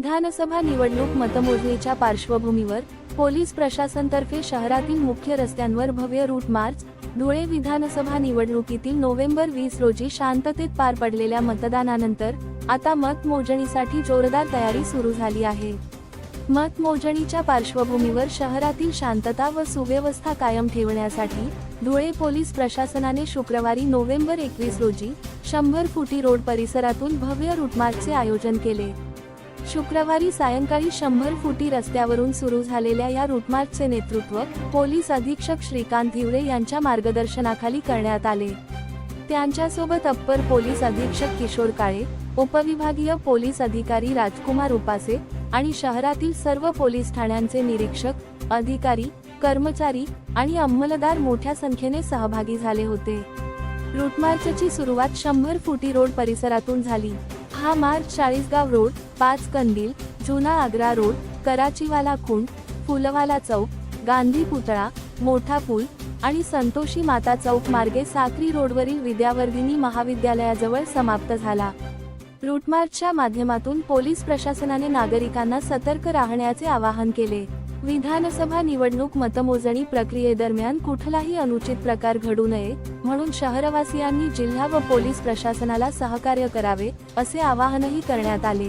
विधानसभा निवडणूक मतमोजणीच्या पार्श्वभूमीवर पोलीस प्रशासनतर्फे शहरातील मुख्य रस्त्यांवर भव्य रूट मार्च धुळे विधानसभा निवडणुकीतील नोव्हेंबर वीस रोजी शांततेत पार पडलेल्या मतदानानंतर आता मतमोजणीसाठी जोरदार तयारी सुरू झाली आहे. मतमोजणीच्या पार्श्वभूमीवर शहरातील शांतता व सुव्यवस्था कायम ठेवण्यासाठी धुळे पोलीस प्रशासनाने शुक्रवारी नोव्हेंबर एकवीस रोजी शंभर फुटी रोड परिसरातून भव्य रूटमार्चचे आयोजन केले. शुक्रवारी सायंकाळी शंभर फुटी रस्त्यावरून सुरू झालेल्या या रूटमार्चचे नेतृत्व पोलीस अधीक्षक श्रीकांत धिवरे यांच्या मार्गदर्शनाखाली करण्यात आले. त्यांच्यासोबत अप्पर पोलीस अधीक्षक किशोर काळे उपविभागीय पोलीस अधिकारी राजकुमार उपासे आणि शहरातील सर्व पोलीस ठाण्यांचे निरीक्षक अधिकारी कर्मचारी आणि अंमलदार मोठ्या संख्येने सहभागी झाले होते. रूटमार्चची सुरुवात शंभर फुटी रोड परिसरातून झाली. हा मार्च चाळीसगाव रोड पाच कंदील जुना आग्रा रोड कराचीवाला खुंड फुलवाला चौक गांधी पुतळा मोठा पूल आणि संतोषी माता चौक मार्गे साक्री रोडवरील विद्यावर्धिनी महाविद्यालयाजवळ समाप्त झाला. रूटमार्चच्या माध्यमातून पोलीस प्रशासनाने नागरिकांना सतर्क राहण्याचे आवाहन केले. विधानसभा निवडणूक मतमोजणी प्रक्रियेदरम्यान कुठलाही अनुचित प्रकार घडू नये म्हणून शहरवासियांनी जिल्हा व पोलीस प्रशासनाला सहकार्य करावे असे आवाहनही करण्यात आले.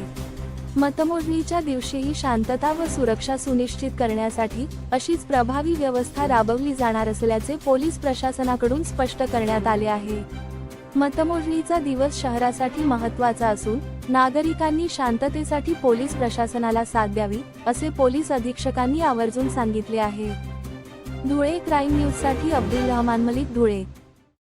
मतमोजणीच्या दिवशीही शांतता व सुरक्षा सुनिश्चित करण्यासाठी अशीच प्रभावी व्यवस्था राबवली जाणार असल्याचे पोलीस प्रशासनाकडून स्पष्ट करण्यात आले आहे. मतमोजणीचा दिवस शहरासाठी महत्त्वाचा असून नागरिकांनी शांततेसाठी पोलीस प्रशासनाला साथ द्यावी असे पोलीस अधीक्षकांनी आवर्जून सांगितले आहे. धुळे क्राईम न्यूजसाठी अब्दुल रहमान मलिक धुळे.